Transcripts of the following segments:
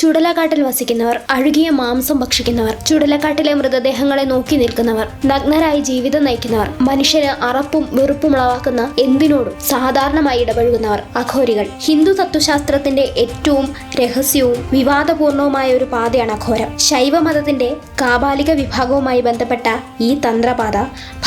ചുടലക്കാട്ടിൽ വസിക്കുന്നവർ അഴുകിയ മാംസം ഭക്ഷിക്കുന്നവർ ചുടലക്കാട്ടിലെ മൃതദേഹങ്ങളെ നോക്കി നിൽക്കുന്നവർ നഗ്നരായി ജീവിതം നയിക്കുന്നവർ മനുഷ്യന് അറപ്പും വെറുപ്പും ഉളവാക്കുന്ന എന്തിനോടും സാധാരണമായി ഇടപഴകുന്നവർ അഘോരികൾ. ഹിന്ദു തത്വശാസ്ത്രത്തിന്റെ ഏറ്റവും രഹസ്യവും വിവാദപൂർണവുമായ ഒരു പാതയാണ് അഘോരം. ശൈവമതത്തിന്റെ കാബാലിക വിഭാഗവുമായി ബന്ധപ്പെട്ട ഈ തന്ത്രപാത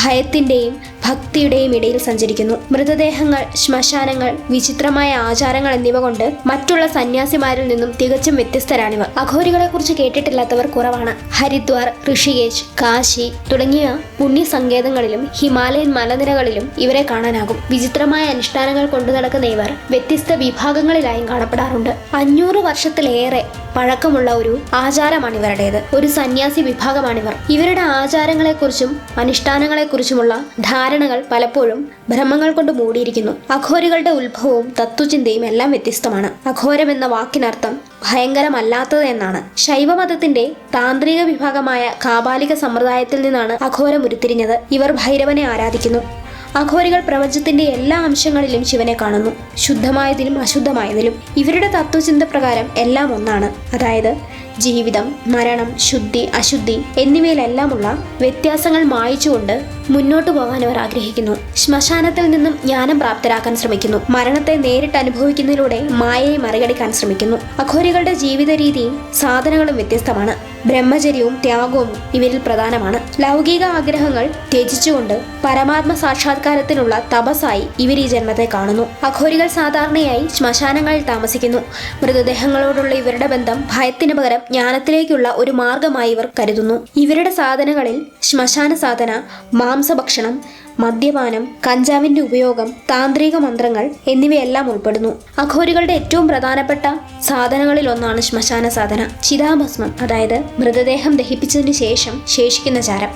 ഭയത്തിന്റെയും ഭക്തിയുടെയും ഇടയിൽ സഞ്ചരിക്കുന്നു. മൃതദേഹങ്ങൾ ശ്മശാനങ്ങൾ വിചിത്രമായ ആചാരങ്ങൾ എന്നിവ കൊണ്ട് മറ്റുള്ള സന്യാസിമാരിൽ നിന്നും തികച്ചും വ്യത്യസ്തരാണിവർ. അഘോരികളെ കുറിച്ച് കേട്ടിട്ടില്ലാത്തവർ കുറവാണ്. ഹരിദ്വാർ ഋഷികേശ് കാശി തുടങ്ങിയ പുണ്യ സങ്കേതങ്ങളിലും ഹിമാലയൻ മലനിരകളിലും ഇവരെ കാണാനാകും. വിചിത്രമായ അനുഷ്ഠാനങ്ങൾ കൊണ്ടു നടക്കുന്ന ഇവർ വ്യത്യസ്ത വിഭാഗങ്ങളിലായും കാണപ്പെടാറുണ്ട്. അഞ്ഞൂറ് വർഷത്തിലേറെ പഴക്കമുള്ള ഒരു ആചാരമാണ് ഇവരുടേത് ഒരു സന്യാസി വിഭാഗമാണിവർ. ഇവരുടെ ആചാരങ്ങളെക്കുറിച്ചും അനുഷ്ഠാനങ്ങളെക്കുറിച്ചുമുള്ള ധാരണകൾ പലപ്പോഴും ഭ്രമങ്ങൾ കൊണ്ട് മൂടിയിരിക്കുന്നു. അഘോരികളുടെ ഉത്ഭവവും തത്വചിന്തയും എല്ലാം വ്യത്യസ്തമാണ്. അഘോരം എന്ന വാക്കിനർത്ഥം ഭയങ്കരമല്ലാത്തത് എന്നാണ് ശൈവമതത്തിന്റെ താന്ത്രിക വിഭാഗമായ കാബാലിക സമ്പ്രദായത്തിൽ നിന്നാണ് അഘോരം ഉരുത്തിരിഞ്ഞത്. ഇവർ ഭൈരവനെ ആരാധിക്കുന്നു. അഘോരികൾ പ്രപഞ്ചത്തിന്റെ എല്ലാ അംശങ്ങളിലും ശിവനെ കാണുന്നു. ശുദ്ധമായതിലും അശുദ്ധമായതിലും. ഇവരുടെ തത്വചിന്ത പ്രകാരം എല്ലാം ഒന്നാണ്. അതായത് ജീവിതം മരണം ശുദ്ധി അശുദ്ധി എന്നിവയിലെല്ലാമുള്ള വ്യത്യാസങ്ങൾ മായിച്ചുകൊണ്ട് മുന്നോട്ടു പോകാൻ അവർ ആഗ്രഹിക്കുന്നു. ശ്മശാനത്തിൽ നിന്നും ജ്ഞാനം പ്രാപ്തരാക്കാൻ ശ്രമിക്കുന്നു. മരണത്തെ നേരിട്ട് അനുഭവിക്കുന്നതിലൂടെ മായയെ മറികടിക്കാൻ ശ്രമിക്കുന്നു. അഘോരികളുടെ ജീവിത രീതിയും സാധനങ്ങളും വ്യത്യസ്തമാണ്. ബ്രഹ്മചര്യവും ത്യാഗവും ഇവരിൽ പ്രധാനമാണ്. ലൗകിക ആഗ്രഹങ്ങൾ ത്യജിച്ചുകൊണ്ട് പരമാത്മ സാക്ഷാത്കാരത്തിനുള്ള തപസായി ഇവർ ഈ ജന്മത്തെ കാണുന്നു. അഘോരികൾ സാധാരണയായി ശ്മശാനങ്ങളിൽ താമസിക്കുന്നു. മൃതദേഹങ്ങളോടുള്ള ഇവരുടെ ബന്ധം ഭയത്തിന് പകരം ജ്ഞാനത്തിലേക്കുള്ള ഒരു മാർഗമായി ഇവർ കരുതുന്നു. ഇവരുടെ സാധനങ്ങളിൽ ശ്മശാന സാധന മാംസഭക്ഷണം മദ്യപാനം കഞ്ചാവിന്റെ ഉപയോഗം താന്ത്രിക മന്ത്രങ്ങൾ എന്നിവയെല്ലാം ഉൾപ്പെടുന്നു. അഘോരികളുടെ ഏറ്റവും പ്രധാനപ്പെട്ട സാധനങ്ങളിൽ ഒന്നാണ് ശ്മശാന സാധന. ചിതാഭസ്മം അതായത് മൃതദേഹം ദഹിപ്പിച്ചതിന് ശേഷം ശേഷിക്കുന്ന ചാരം.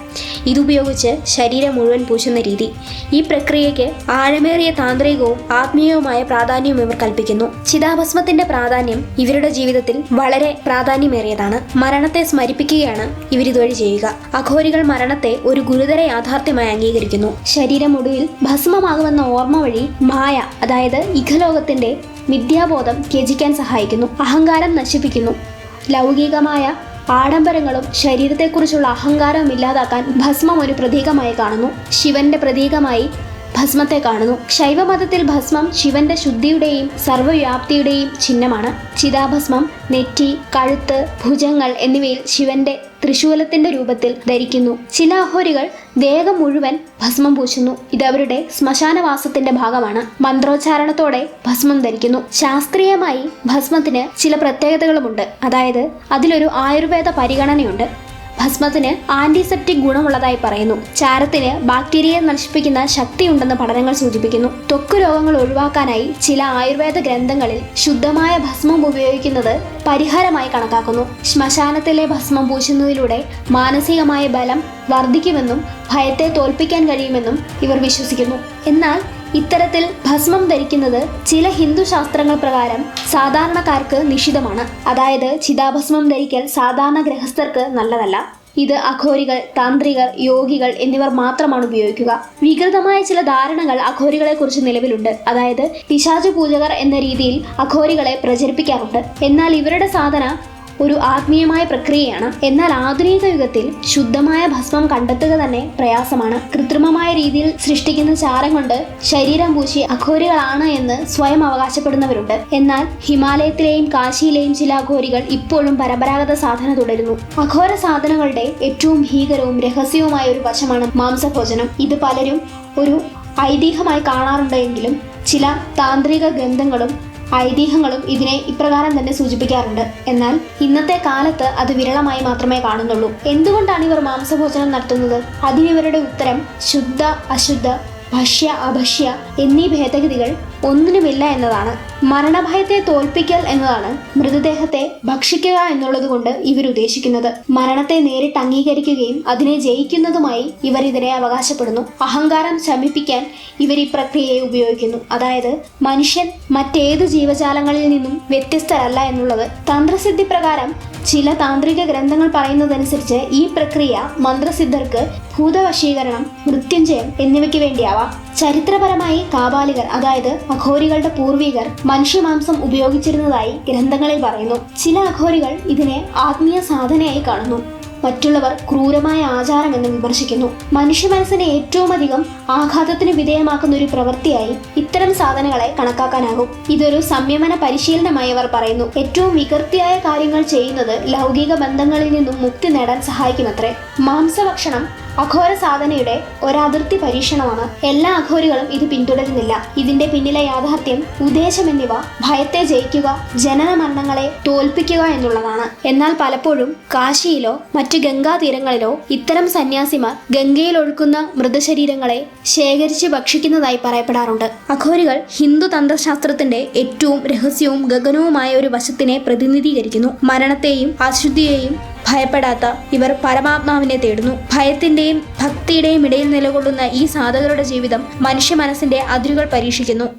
ഇതുപയോഗിച്ച് ശരീരം മുഴുവൻ പൂശുന്ന രീതി. ഈ പ്രക്രിയയ്ക്ക് ആഴമേറിയ താന്ത്രികവും ആത്മീയവുമായ പ്രാധാന്യവും ഇവർ കൽപ്പിക്കുന്നു. ചിതാഭസ്മത്തിന്റെ പ്രാധാന്യം ഇവരുടെ ജീവിതത്തിൽ വളരെ പ്രാധാന്യമേറിയതാണ്. മരണത്തെ സ്മരിപ്പിക്കുകയാണ് ഇവരിതുവഴി ചെയ്യുക. അഘോരികൾ മരണത്തെ ഒരു ഗുരുതര യാഥാർത്ഥ്യമായി അംഗീകരിക്കുന്നു. ശരീരം ഒടുവിൽ ഭസ്മമാകുമെന്ന ഓർമ്മ വഴി മായ അതായത് ഇഖലോകത്തിന്റെ മിഥ്യാബോധം ത്യജിക്കാൻ സഹായിക്കുന്നു. അഹങ്കാരം നശിപ്പിക്കുന്നു. ലൗകികമായ ആഡംബരങ്ങളും ശരീരത്തെക്കുറിച്ചുള്ള അഹങ്കാരവും ഇല്ലാതാക്കാൻ ഭസ്മം ഒരു പ്രതീകമായി കാണുന്നു. ശിവന്റെ പ്രതീകമായി ഭസ്മത്തെ കാണുന്നു. ശൈവമതത്തിൽ ഭസ്മം ശിവന്റെ ശുദ്ധിയുടെയും സർവവ്യാപ്തിയുടെയും ചിഹ്നമാണ്. ചിതാഭസ്മം നെറ്റി കഴുത്ത് ഭുജങ്ങൾ എന്നിവയിൽ ശിവന്റെ ത്രിശൂലത്തിന്റെ രൂപത്തിൽ ധരിക്കുന്നു. ചില അഹോരികൾ ദേഹം മുഴുവൻ ഭസ്മം പൂശുന്നു. ഇത് അവരുടെ ശ്മശാനവാസത്തിന്റെ ഭാഗമാണ്. മന്ത്രോച്ചാരണത്തോടെ ഭസ്മം ധരിക്കുന്നു. ശാസ്ത്രീയമായി ഭസ്മത്തിന് ചില പ്രത്യേകതകളുമുണ്ട്. അതായത് അതിലൊരു ആയുർവേദ പരിഗണനയുണ്ട്. ഭസ്മത്തിന് ആന്റിസെപ്റ്റിക് ഗുണമുള്ളതായി പറയുന്നു. ചാരത്തിന് ബാക്ടീരിയയെ നശിപ്പിക്കുന്ന ശക്തിയുണ്ടെന്ന് പഠനങ്ങൾ സൂചിപ്പിക്കുന്നു. ത്വക്ക് രോഗങ്ങൾ ഒഴിവാക്കാനായി ചില ആയുർവേദ ഗ്രന്ഥങ്ങളിൽ ശുദ്ധമായ ഭസ്മം ഉപയോഗിക്കുന്നത് പരിഹാരമായി കണക്കാക്കുന്നു. ശ്മശാനത്തിലെ ഭസ്മം പൂശുന്നതിലൂടെ മാനസികമായ ബലം വർദ്ധിക്കുമെന്നും ഭയത്തെ തോൽപ്പിക്കാൻ കഴിയുമെന്നും ഇവർ വിശ്വസിക്കുന്നു. എന്നാൽ ഇത്തരത്തിൽ ഭസ്മം ധരിക്കുന്നത് ചില ഹിന്ദു ശാസ്ത്രങ്ങൾ പ്രകാരം സാധാരണക്കാർക്ക് നിഷിദ്ധമാണ്. അതായത് ചിതാഭസ്മം ധരിക്കൽ സാധാരണ ഗൃഹസ്ഥർക്ക് നല്ലതല്ല. ഇത് അഘോരികൾ താന്ത്രികർ യോഗികൾ എന്നിവർ മാത്രമാണ് ഉപയോഗിക്കുക. വികൃതമായ ചില ധാരണകൾ അഘോരികളെ കുറിച്ച് നിലവിലുണ്ട്. അതായത് പിശാചു പൂജകർ എന്ന രീതിയിൽ അഘോരികളെ പ്രചരിപ്പിക്കാറുണ്ട്. എന്നാൽ ഇവരുടെ സാധന ഒരു ആത്മീയമായ പ്രക്രിയയാണ്. എന്നാൽ ആധുനിക യുഗത്തിൽ ശുദ്ധമായ ഭസ്മം കണ്ടെത്തുക തന്നെ പ്രയാസമാണ്. കൃത്രിമമായ രീതിയിൽ സൃഷ്ടിക്കുന്ന ചാരം കൊണ്ട് ശരീരം പൂശി അഘോരികളാണ് എന്ന് സ്വയം അവകാശപ്പെടുന്നവരുണ്ട്. എന്നാൽ ഹിമാലയത്തിലെയും കാശിയിലെയും ചില അഘോരികൾ ഇപ്പോഴും പരമ്പരാഗത സാധന തുടരുന്നു. അഘോര സാധനങ്ങളുടെ ഏറ്റവും ഭീകരവും രഹസ്യവുമായ ഒരു വശമാണ് മാംസഭോജനം. ഇത് പലരും ഒരു ഐതിഹ്യമായി കാണാറുണ്ടെങ്കിലും ചില താന്ത്രിക ഗ്രന്ഥങ്ങളും ഐതിഹ്യങ്ങളും ഇതിനെ ഇപ്രകാരം തന്നെ സൂചിപ്പിക്കാറുണ്ട്. എന്നാൽ ഇന്നത്തെ കാലത്ത് അത് വിരളമായി മാത്രമേ കാണുന്നുള്ളൂ. എന്തുകൊണ്ടാണ് ഇവർ മാംസഭോജനം നടത്തുന്നത്? അതിനിവരുടെ ഉത്തരം ശുദ്ധ അശുദ്ധ ഭക്ഷ്യ അഭക്ഷ്യ എന്നീ ഭേദഗതികൾ ഒന്നിനുമില്ല എന്നതാണ്. മരണഭയത്തെ തോൽപ്പിക്കൽ എന്നതാണ് മൃതദേഹത്തെ ഭക്ഷിക്കുക എന്നുള്ളത് കൊണ്ട് ഇവരുദ്ദേശിക്കുന്നത് മരണത്തെ നേരിട്ട് അംഗീകരിക്കുകയും അതിനെ ജയിക്കുന്നതുമായി ഇവർ ഇതിനെ അവകാശപ്പെടുന്നു. അഹങ്കാരം ശമിപ്പിക്കാൻ ഇവർ ഈ പ്രക്രിയയെ ഉപയോഗിക്കുന്നു. അതായത് മനുഷ്യൻ മറ്റേത് ജീവജാലങ്ങളിൽ നിന്നും വ്യത്യസ്തരല്ല എന്നുള്ളത് തന്ത്രസിദ്ധി പ്രകാരം ചില താന്ത്രിക ഗ്രന്ഥങ്ങൾ പറയുന്നതനുസരിച്ച് ഈ പ്രക്രിയ മന്ത്രസിദ്ധർക്ക് ഭൂതവശീകരണം മൃത്യുഞ്ജയം എന്നിവയ്ക്ക് വേണ്ടിയാവാം. ചരിത്രപരമായി കാബാലികർ അതായത് അഘോരികളുടെ പൂർവികർ മനുഷ്യമാംസം ഉപയോഗിച്ചിരുന്നതായി ഗ്രന്ഥങ്ങളിൽ പറയുന്നു. ചില അഘോരികൾ ഇതിനെ ആത്മീയ സാധനയായി കാണുന്നു. മറ്റുള്ളവർ ക്രൂരമായ ആചാരം എന്ന് വിമർശിക്കുന്നു. മനുഷ്യ മനസ്സിനെ ഏറ്റവും അധികം ആഘാതത്തിന് വിധേയമാക്കുന്ന ഒരു പ്രവൃത്തിയായി ഇത്തരം സാധനങ്ങളെ കണക്കാക്കാനാകും. ഇതൊരു സംയമന പരിശീലനമായി അവർ പറയുന്നു. ഏറ്റവും വികൃതിയായ കാര്യങ്ങൾ ചെയ്യുന്നത് ലൗകിക ബന്ധങ്ങളിൽ നിന്നും മുക്തി നേടാൻ സഹായിക്കുമത്രേ. മാംസഭക്ഷണം അഘോര സാധനയുടെ ഒരതിർത്തി പരീക്ഷണമാണ്. എല്ലാ അഘോരികളും ഇത് പിന്തുടരുന്നില്ല. ഇതിന്റെ പിന്നിലെ യാഥാർത്ഥ്യം ഉദ്ദേശം എന്നിവ ഭയത്തെ ജയിക്കുക ജനന മരണങ്ങളെ തോൽപ്പിക്കുക എന്നുള്ളതാണ്. എന്നാൽ പലപ്പോഴും കാശിയിലോ മറ്റു ഗംഗാ തീരങ്ങളിലോ ഇത്തരം സന്യാസിമാർ ഗംഗയിൽ ഒഴുക്കുന്ന മൃതശരീരങ്ങളെ ശേഖരിച്ച് ഭക്ഷിക്കുന്നതായി പറയപ്പെടാറുണ്ട്. അഘോരികൾ ഹിന്ദു തന്ത്രശാസ്ത്രത്തിന്റെ ഏറ്റവും രഹസ്യവും ഗഗനവുമായ ഒരു വശത്തിനെ പ്രതിനിധീകരിക്കുന്നു. മരണത്തെയും അശുദ്ധിയെയും ഭയപ്പെടാത്ത ഇവർ പരമാത്മാവിനെ തേടുന്നു. ഭയത്തിന്റെയും ഭക്തിയുടെയും ഇടയിൽ നിലകൊള്ളുന്ന ഈ സാധകരുടെ ജീവിതം മനുഷ്യ മനസ്സിന്റെ അതിരുകൾ പരീക്ഷിക്കുന്നു.